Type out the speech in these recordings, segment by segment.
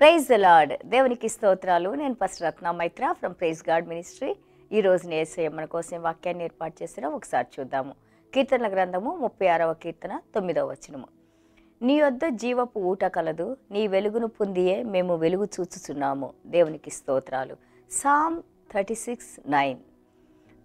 Praise the lord దేవునికి స్తోత్రాలు. నేను first Ratna Maitra from praise God ministry ఈ రోజు నేసయ్య మన కోసం వాక్యాన్ని ఏర్పాటు చేసిన ఒకసారి చూద్దాము. కీర్తనల గ్రంథము ముప్పై ఆరవ కీర్తన తొమ్మిదవ వచనము. నీ వద్ద జీవపు ఊట కలదు నీ వెలుగును పొందియే మేము వెలుగు చూచుచున్నాము. దేవునికి స్తోత్రాలు. Psalm thirty six nine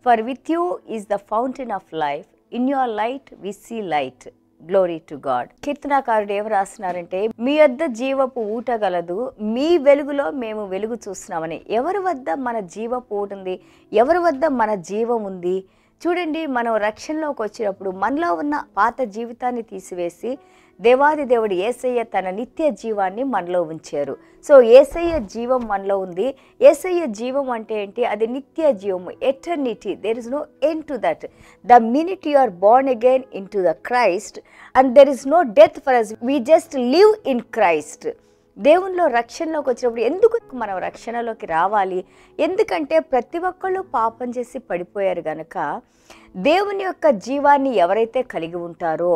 for with you is the fountain of life in your light we see light glory to God కీర్తనాకారుడు ఏమి రాస్తున్నారంటే మీ వద్ద జీవపు ఊట గలదు మీ వెలుగులో మేము వెలుగు చూస్తున్నామని. ఎవరి వద్ద మన జీవపు ఊట ఉంది? ఎవరి వద్ద మన జీవం ఉంది? చూడండి మనం రక్షణలోకి వచ్చినప్పుడు మనలో ఉన్న పాత జీవితాన్ని తీసివేసి దేవాది దేవుడు ఏసయ్య తన నిత్య జీవాన్ని మనలో ఉంచారు. సో ఏసయ్య జీవం మనలో ఉంది. ఏసయ్య జీవం అంటే ఏంటి? అది నిత్య జీవము eternity there is no end to that the minute you are born again into the Christ and there is no death for us we just live in Christ దేవునిలో రక్షణలోకి వచ్చినప్పుడు ఎందుకు మనం రక్షణలోకి రావాలి? ఎందుకంటే ప్రతి ఒక్కళ్ళు పాపం చేసి పడిపోయారు గనక దేవుని యొక్క జీవాన్ని ఎవరైతే కలిగి ఉంటారో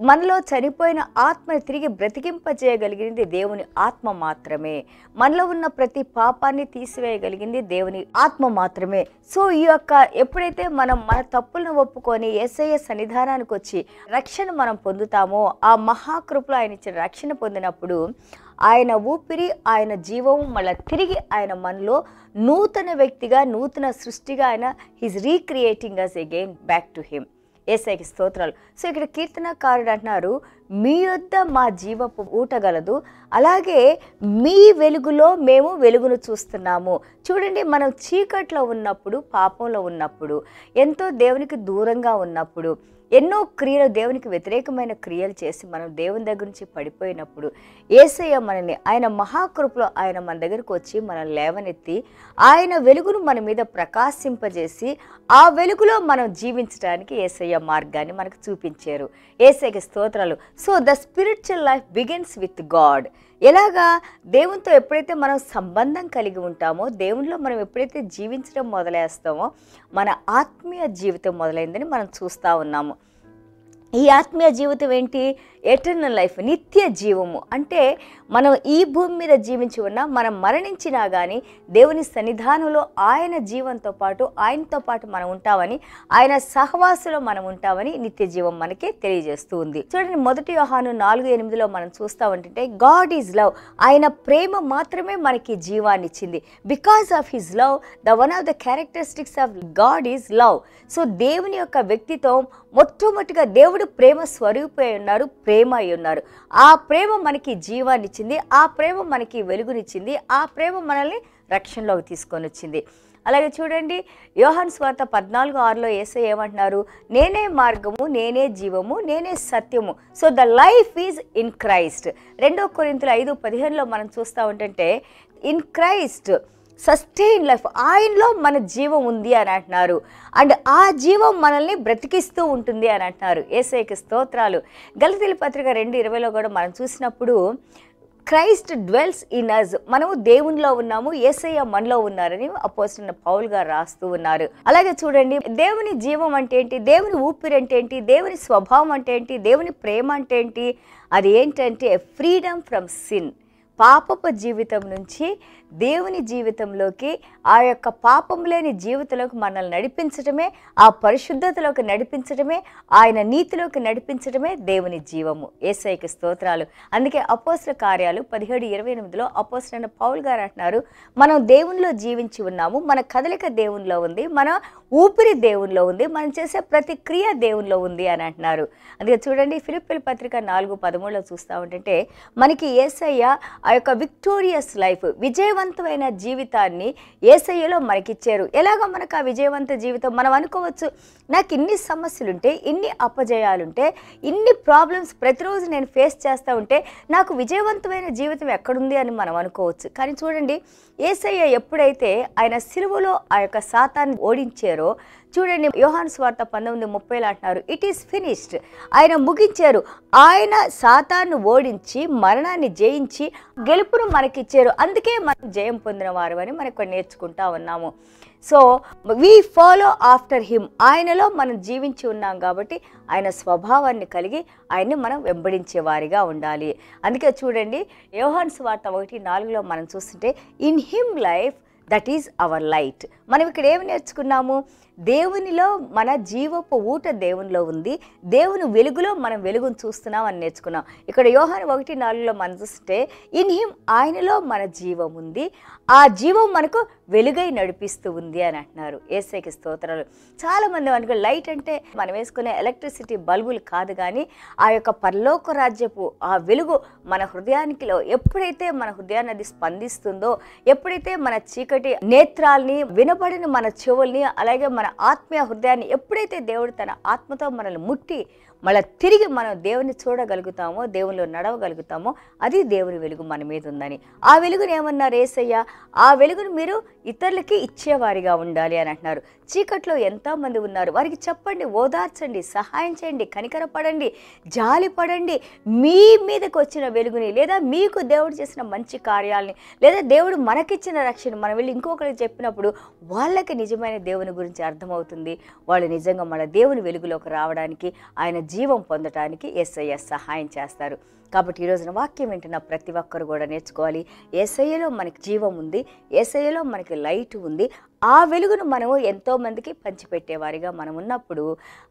మనలో చనిపోయిన ఆత్మని తిరిగి బ్రతికింపజేయగలిగింది దేవుని ఆత్మ మాత్రమే. మనలో ఉన్న ప్రతి పాపాన్ని తీసివేయగలిగింది దేవుని ఆత్మ మాత్రమే. సో ఈ యొక్క ఎప్పుడైతే మనం మన తప్పులను ఒప్పుకొని ఏసయ్య సన్నిధానానికి వచ్చి రక్షణ మనం పొందుతామో ఆ మహాకృపలో ఆయన ఇచ్చిన రక్షణ పొందినప్పుడు ఆయన ఊపిరి ఆయన జీవము మళ్ళీ తిరిగి ఆయన మనలో నూతన వ్యక్తిగా నూతన సృష్టిగా ఆయన he's recreating us again back to him ఏసైకి స్తోత్రాలు. సో ఇక్కడ కీర్తనకారుడు అంటున్నారు మీ యొద్ద మా జీవపు ఊటగలదు అలాగే మీ వెలుగులో మేము వెలుగును చూస్తున్నాము. చూడండి మనం చీకట్లో ఉన్నప్పుడు పాపంలో ఉన్నప్పుడు ఎంతో దేవునికి దూరంగా ఉన్నప్పుడు ఎన్నో క్రియలు దేవునికి వ్యతిరేకమైన క్రియలు చేసి మనం దేవుని దగ్గర నుంచి పడిపోయినప్పుడు ఏసయ్య మనని ఆయన మహాకృపలో ఆయన మన దగ్గరకు వచ్చి మనం లేవనెత్తి ఆయన వెలుగును మన మీద ప్రకాశింపజేసి ఆ వెలుగులో మనం జీవించడానికి ఏసయ్య మార్గాన్ని మనకు చూపించారు. ఏసయ్యకి స్తోత్రాలు. So the spiritual life begins with God ఎలాగా దేవునితో ఎప్పుడైతే మనం సంబంధం కలిగి ఉంటామో దేవునిలో మనం ఎప్పుడైతే జీవించడం మొదలేస్తామో మన ఆత్మీయ జీవితం మొదలైందని మనం చూస్తూ ఉన్నాము. ఈ ఆత్మీయ జీవితం ఏంటి? ఎటర్నల్ లైఫ్ నిత్య జీవము అంటే మనం ఈ భూమి మీద జీవించి ఉన్నా మనం మరణించినా కానీ దేవుని సన్నిధానంలో ఆయన జీవంతో పాటు ఆయనతో పాటు మనం ఉంటామని ఆయన సహవాసులో మనం ఉంటామని నిత్య జీవం మనకి తెలియజేస్తూ ఉంది చూడండి మొదటి యోహాను నాలుగు ఎనిమిదిలో మనం చూస్తా ఉంటుంటే గాడ్ ఈజ్ లవ్ ఆయన ప్రేమ మాత్రమే మనకి జీవాన్ని ఇచ్చింది because of his love the one of the characteristics of God is love so దేవుని యొక్క వ్యక్తిత్వం మొట్టమొదటిగా దేవుడు ప్రేమ స్వరూపై ఉన్నారు ప్రేమ అయి ఉన్నారు ఆ ప్రేమ మనకి జీవాన్ని ఇచ్చింది ఆ ప్రేమ మనకి వెలుగునిచ్చింది ఆ ప్రేమ మనల్ని రక్షణలోకి తీసుకొని వచ్చింది అలాగే చూడండి యోహన్ స్వార్త పద్నాలుగు ఆరులో ఏసై ఏమంటున్నారు? నేనే మార్గము నేనే జీవము నేనే సత్యము. So the life is in Christ. రెండో కొరింతలు ఐదు పదిహేనులో మనం చూస్తూ ఉంటుంటే ఇన్ క్రైస్ట్ సస్టైన్ లైఫ్ ఆయనలో మన జీవం ఉంది అని అంటున్నారు. అండ్ ఆ జీవం మనల్ని బ్రతికిస్తూ ఉంటుంది అని అంటున్నారు. ఏసైకి స్తోత్రాలు. గలతీల పత్రిక రెండు ఇరవైలో కూడా మనం చూసినప్పుడు క్రైస్ట్ డ్వెల్స్ ఇన్ అజ్ మనము దేవునిలో ఉన్నాము ఏసయ్య మనలో ఉన్నారని అపోసిన పౌల్ గారు రాస్తూ ఉన్నారు. అలాగే చూడండి దేవుని జీవం అంటే ఏంటి? దేవుని ఊపిరి అంటే ఏంటి? దేవుని స్వభావం అంటే ఏంటి? దేవుని ప్రేమ అంటే ఏంటి? అది ఏంటంటే ఫ్రీడమ్ ఫ్రమ్ సిన్ పాపపు జీవితం నుంచి దేవుని జీవితంలోకి ఆ యొక్క పాపం లేని జీవితంలోకి మనల్ని నడిపించడమే ఆ పరిశుద్ధతలోకి నడిపించడమే ఆయన నీతిలోకి నడిపించడమే దేవుని జీవము. ఏసైకి స్తోత్రాలు. అందుకే అపోస్ల కార్యాలు పదిహేడు ఇరవై ఎనిమిదిలో అపోస్లైన పౌల్ గారు అంటున్నారు మనం దేవునిలో జీవించి ఉన్నాము మన కదలిక దేవునిలో ఉంది మన ఊపిరి దేవునిలో ఉంది మనం చేసే ప్రతి క్రియ దేవునిలో ఉంది అని అంటున్నారు. అందుకే చూడండి ఫిలిపిల్ పత్రిక నాలుగు పదమూడులో చూస్తూ ఉంటుంటే మనకి ఏసయ్య ఆ యొక్క విక్టోరియస్ లైఫ్ విజయవంతమైన జీవితాన్ని ఏసయ్యలో మనకిచ్చారు. ఎలాగ మనకు ఆ విజయవంత జీవితం మనం అనుకోవచ్చు? నాకు ఇన్ని సమస్యలుంటే ఇన్ని అపజయాలుంటే ఇన్ని ప్రాబ్లమ్స్ ప్రతిరోజు నేను ఫేస్ చేస్తూ ఉంటే నాకు విజయవంతమైన జీవితం ఎక్కడుంది అని మనం అనుకోవచ్చు. కానీ చూడండి ఏసయ్య ఎప్పుడైతే ఆయన సిలువలో ఆ యొక్క శాతాన్ని ఓడించారో చూడండి యోహాన్ స్వార్థ పంతొమ్మిది ముప్పైలో అంటున్నారు ఇట్ ఈస్ ఫినిష్డ్ ఆయన ముగించారు ఆయన సాతాను ఓడించి మరణాన్ని జయించి గెలుపును మనకిచ్చారు. అందుకే మనం జయం పొందిన వారు అని మనం ఇక్కడ నేర్చుకుంటా ఉన్నాము. So we follow after him ఆయనలో మనం జీవించి ఉన్నాం కాబట్టి ఆయన స్వభావాన్ని కలిగి ఆయన్ని మనం వెంబడించే వారిగా ఉండాలి. అందుకే చూడండి యోహాన్ వార్త ఒకటి నాలుగులో మనం చూస్తుంటే in him life that is our light మనం ఇక్కడ ఏమి నేర్చుకున్నాము? దేవునిలో మన జీవపు ఊట దేవునిలో ఉంది. దేవుని వెలుగులో మనం వెలుగును చూస్తున్నాం అని నేర్చుకున్నాం. ఇక్కడ యోహాను ఒకటి నాలుగులో మనం చూస్తే ఇన్ హిమ్ ఆయనలో మన జీవం ఉంది. ఆ జీవం మనకు వెలుగై నడిపిస్తూ ఉంది అని అంటున్నారు. ఏసైకి స్తోత్రాలు. చాలామంది మనకు లైట్ అంటే మనం వేసుకునే ఎలక్ట్రిసిటీ బల్బులు కాదు కానీ ఆ యొక్క పరలోక రాజ్యపు ఆ వెలుగు మన హృదయానికిలో ఎప్పుడైతే మన హృదయాన్ని అది స్పందిస్తుందో ఎప్పుడైతే మన చీకటి నేత్రాల్ని వినబడిన మన చెవుల్ని అలాగే మన ఆత్మీయ హృదయాన్ని ఎప్పుడైతే దేవుడు తన ఆత్మతో మనల్ని ముట్టి మళ్ళీ తిరిగి మనం దేవుని చూడగలుగుతామో దేవునిలో నడవగలుగుతామో అది దేవుని వెలుగు మన మీద ఉందని. ఆ వెలుగుని ఏమన్నారు ఏసయ్య? ఆ వెలుగును మీరు ఇతరులకి ఇచ్చేవారిగా ఉండాలి అని అంటున్నారు. చీకట్లో ఎంతోమంది ఉన్నారు. వారికి చెప్పండి ఓదార్చండి సహాయం చేయండి కనికరపడండి జాలిపడండి మీ మీదకి వచ్చిన వెలుగుని లేదా మీకు దేవుడు చేసిన మంచి కార్యాలని లేదా దేవుడు మనకిచ్చిన రక్షణ మనం వెళ్ళి ఇంకొకరికి చెప్పినప్పుడు వాళ్ళకి నిజమైన దేవుని గురించి అర్థమవుతుంది. వాళ్ళు నిజంగా మన దేవుని వెలుగులోకి రావడానికి ఆయన జీవం పొందటానికి ఎస్ఐఎస్ సహాయం చేస్తారు. కాబట్టి ఈ రోజున వాక్యం వింటున్న ప్రతి ఒక్కరు కూడా నేర్చుకోవాలి. ఏసయ్యలో మనకి జీవం ఉంది. ఏసయ్యలో మనకి లైట్ ఉంది. ఆ వెలుగును మనము ఎంతోమందికి పంచిపెట్టేవారిగా మనం ఉన్నప్పుడు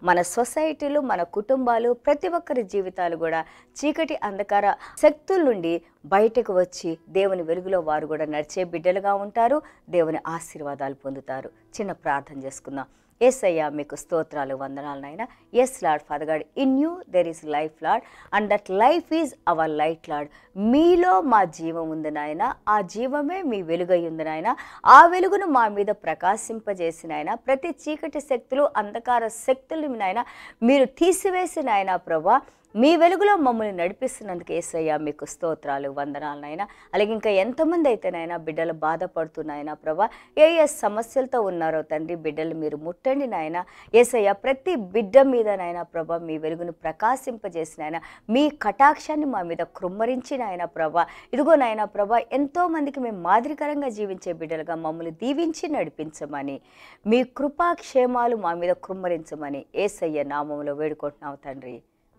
మన సొసైటీలు మన కుటుంబాలు ప్రతి ఒక్కరి జీవితాలు కూడా చీకటి అంధకార శక్తుల నుండి బయటకు వచ్చి దేవుని వెలుగులో వారు కూడా నడిచే బిడ్డలుగా ఉంటారు. దేవుని ఆశీర్వాదాలు పొందుతారు. చిన్న ప్రార్థన చేసుకుందాం. ఎస్ అయ్యా మీకు స్తోత్రాలు వందనాలు నాయన. Yes Lord father God in you there is life Lord and that life is our light Lord మీలో మా జీవం ఉంది నాయన. ఆ జీవమే మీ వెలుగై ఉంది నాయన. ఆ వెలుగును మా మీద ప్రకాశింపజేసిన ఆయన ప్రతి చీకటి శక్తులు అంధకార శక్తులు నాయన మీరు తీసివేసిన ఆయన ప్రభా మీ వెలుగులో మమ్మల్ని నడిపిస్తున్నందుకు ఏసయ్య మీకు స్తోత్రాలు వందనాలనైనా. అలాగే ఇంకా ఎంతమంది అయితేనైనా బిడ్డలు బాధపడుతున్నాయినా ప్రభా ఏ ఏ సమస్యలతో ఉన్నారో తండ్రి బిడ్డలు మీరు ముట్టండి నాయన. ఏసయ్య ప్రతి బిడ్డ మీదనైనా ప్రభా మీ వెలుగును ప్రకాశింపజేసిన మీ కటాక్షాన్ని మా మీద కృమ్మరించిన ప్రభా. ఇదిగో ప్రభా ఎంతో మందికి మేము మాదిరికరంగా జీవించే బిడ్డలుగా మమ్మల్ని దీవించి నడిపించమని మీ కృపాక్షేమాలు మా మీద కృమ్మరించమని ఏసయ్య నామంలో వేడుకుంటున్నావు తండ్రి.